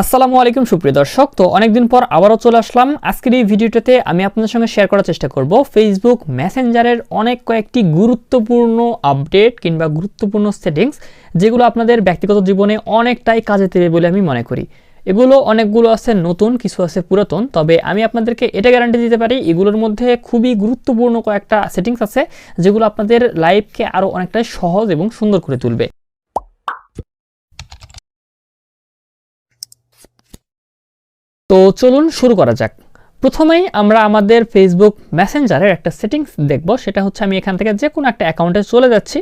আসসালামু আলাইকুম, সুপ্রিয় দর্শক। তো অনেকদিন পর আবারও চলে আসলাম। আজকের এই ভিডিওটাতে আমি আপনাদের সঙ্গে শেয়ার করার চেষ্টা করব ফেসবুক মেসেঞ্জারের অনেক কয়েকটি গুরুত্বপূর্ণ আপডেট কিংবা গুরুত্বপূর্ণ সেটিংস যেগুলো আপনাদের ব্যক্তিগত জীবনে অনেকটাই কাজে দেবে বলে আমি মনে করি। এগুলো অনেকগুলো আছে নতুন, কিছু আছে পুরাতন, তবে আমি আপনাদেরকে এটা গ্যারান্টি দিতে পারি, এগুলোর মধ্যে খুবই গুরুত্বপূর্ণ কয়েকটা সেটিংস আছে যেগুলো আপনাদের লাইফকে আরও অনেকটাই সহজ এবং সুন্দর করে তুলবে। তো চলুন শুরু করা যাক। প্রথমেই আমরা আমাদের ফেসবুক মেসেঞ্জারের একটা সেটিংস দেখব। সেটা হচ্ছে আমি এখান থেকে যে কোনো একটা অ্যাকাউন্টে চলে যাচ্ছি।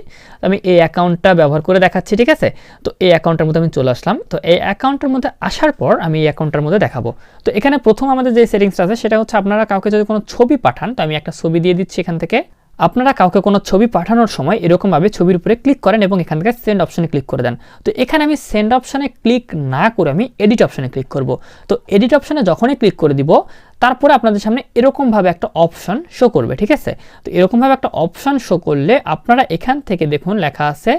আমি এই অ্যাকাউন্টটা ব্যবহার করে দেখাচ্ছি, ঠিক আছে? তো এই অ্যাকাউন্টের মধ্যে আমি চলে আসলাম। তো এই অ্যাকাউন্টের মধ্যে আসার পর আমি এই অ্যাকাউন্টের মধ্যে দেখাবো। তো এখানে প্রথম আমাদের যে সেটিংসটা আছে, সেটা হচ্ছে আপনারা কাউকে যদি কোনো ছবি পাঠান, তো আমি একটা ছবি দিয়ে দিচ্ছি এখান থেকে। আপনারা কাউকে কোনো ছবি পাঠানোর সময় এরকমভাবে ছবির উপরে ক্লিক করেন এবং এখান থেকে সেন্ড অপশানে ক্লিক করে দেন। তো এখানে আমি সেন্ড অপশানে ক্লিক না করে আমি এডিট অপশানে ক্লিক করব। তো এডিট অপশানে যখনই ক্লিক করে দিব, তারপরে আপনাদের সামনে এরকমভাবে একটা অপশান শো করবে, ঠিক আছে? তো এরকমভাবে একটা অপশান শো করলে আপনারা এখান থেকে দেখুন লেখা আছে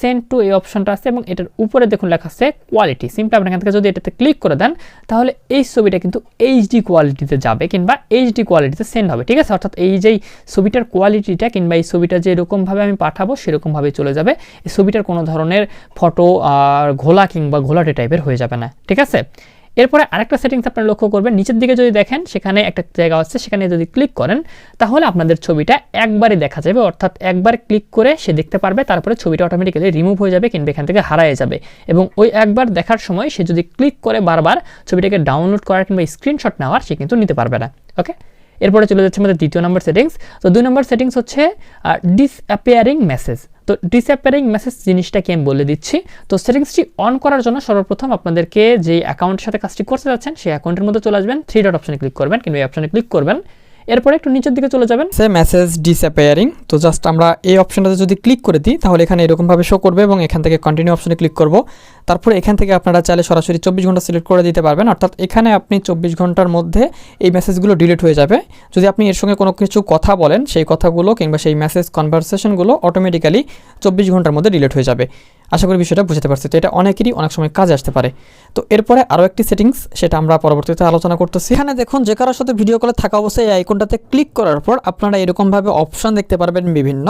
সেন্ড টু এই অপশনটা আছে এবং এটার উপরে দেখুন লেখা আছে কোয়ালিটি সিম্পলি আপনি এখান থেকে যদি এটাতে ক্লিক করে দেন, তাহলে এই ছবিটা কিন্তু এইচডি কোয়ালিটিতে যাবে কিংবা এইচডি কোয়ালিটিতে সেন্ড হবে, ঠিক আছে? অর্থাৎ এই যেই ছবিটার কোয়ালিটিটা কিংবা এই ছবিটা যে এরকমভাবে আমি পাঠাবো সেরকমভাবে চলে যাবে। এই ছবিটার কোনো ধরনের ফটো আর ঘোলা কিংবা ঘোলাটে টাইপের হয়ে যাবে না, ঠিক আছে? এরপরে আরেকটা সেটিংস আপনারা লক্ষ্য করবেন, নিচের দিকে যদি দেখেন, সেখানে একটা জায়গা আছে, সেখানে যদি ক্লিক করেন, তাহলে আপনাদের ছবিটা একবারই দেখা যাবে। অর্থাৎ একবার ক্লিক করে সে দেখতে পারবে, তারপরে ছবিটা অটোমেটিক্যালি রিমুভ হয়ে যাবে, কিংবা এখান থেকে হারায় যাবে। এবং ওই একবার দেখার সময় সে যদি ক্লিক করে বারবার, ছবিটাকে ডাউনলোড করার কিংবা স্ক্রিনশট নেওয়ার, সে কিন্তু নিতে পারবে না। ওকে এরপরে চলে যাচ্ছে আমাদের দ্বিতীয় নম্বর সেটিংস তো দুই নম্বর সেটিংস হচ্ছে ডিসঅ্যাপিয়ারিং মেসেজ তো ডিসঅ্যাপিয়ারিং মেসেজ জিনিসটা কি আমি বলে দিচ্ছি। তো সেটিংসটি অন করার জন্য সর্বপ্রথম আপনাদেরকে যে অ্যাকাউন্টের সাথে কাজটি করতে যাচ্ছেন, সেই অ্যাকাউন্টের মধ্যে চলে আসবেন থ্রি ডট অপশনে ক্লিক করবেন, কিংবা এই অপশনে ক্লিক করবেন। এরপরে একটু নিচের দিকে চলে যাবেন। সে মেসেজ ডিসঅ্যাপেয়ারিং তো জাস্ট আমরা এই অপশনটাতে যদি ক্লিক করে দিই, তাহলে এখানে এরকমভাবে শো করবে এবং এখান থেকে কন্টিনিউ অপশনে ক্লিক করব। তারপরে এখান থেকে আপনারা চাইলে সরাসরি চব্বিশ ঘণ্টা সিলেক্ট করে দিতে পারবেন। অর্থাৎ এখানে আপনি চব্বিশ ঘণ্টার মধ্যে এই মেসেজগুলো ডিলিট হয়ে যাবে। যদি আপনি এর সঙ্গে কোনো কিছু কথা বলেন, সেই কথাগুলো কিংবা সেই মেসেজ কনভারসেশনগুলো অটোমেটিক্যালি চব্বিশ ঘণ্টার মধ্যে ডিলিট হয়ে যাবে। আশা করি বিষয়টা বুঝতে পারছি। তো এটা অনেকেরই অনেক সময় কাজে আসতে পারে। তো এরপরে আরও একটি সেটিংস সেটা আমরা পরবর্তীতে আলোচনা করতেছি। এখানে দেখুন, যে কারোর সাথে ভিডিও কলে থাকা অবস্থায় এই আইকনটাতে ক্লিক করার পর আপনারা এরকমভাবে অপশান দেখতে পারবেন বিভিন্ন।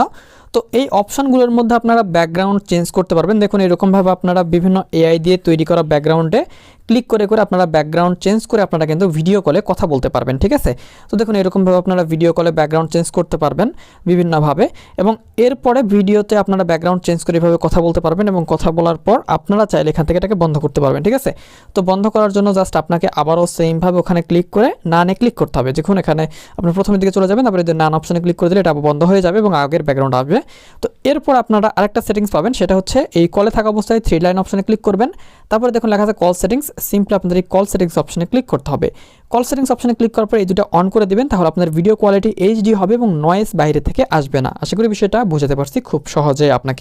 তো এই অপশানগুলোর মধ্যে আপনারা ব্যাকগ্রাউন্ড চেঞ্জ করতে পারবেন। দেখুন, এরকমভাবে আপনারা বিভিন্ন এআই দিয়ে তৈরি করা ব্যাকগ্রাউন্ডে ক্লিক করে করে আপনারা ব্যাকগ্রাউন্ড চেঞ্জ করে আপনারা কিন্তু ভিডিও কলে কথা বলতে পারবেন, ঠিক আছে? তো দেখুন, এরকমভাবে আপনারা ভিডিও কলে ব্যাকগ্রাউন্ড চেঞ্জ করতে পারবেন বিভিন্নভাবে এবং এরপরে ভিডিওতে আপনারা ব্যাকগ্রাউন্ড চেঞ্জ করে এভাবে কথা বলতে পারবেন এবং কথা বলার পর আপনারা চাইলে এখান থেকে এটাকে বন্ধ করতে পারবেন, ঠিক আছে? তো বন্ধ করার জন্য জাস্ট আপনাকে আবারও সেমভাবে ওখানে ক্লিক করে নানে ক্লিক করতে হবে। দেখুন, এখানে আপনি প্রথমের দিকে চলে যাবেন, তারপরে নান অপশানে ক্লিক করে দিলে এটা বন্ধ হয়ে যাবে এবং আগের ব্যাকগ্রাউন্ড আসবে। তো এরপর আপনারা আরেকটা সেটিংস পাবেন, সেটা হচ্ছে এই কলে থাকা অবস্থায় থ্রি লাইন অপশানে ক্লিক করবেন। তারপরে দেখুন, লেখা আছে কল সেটিংস সিম্পলি আপনাদের এই কল সেটিংস অপশনে ক্লিক করতে হবে। কল সেটিংস অপশনে ক্লিক করার পর এই দুটো অন করে দেবেন, তাহলে আপনার ভিডিও কোয়ালিটি এইচডি হবে এবং নয়েস বাইরে থেকে আসবে না। আশা করি বিষয়টা বোঝাতে পারছি খুব সহজে আপনাকে।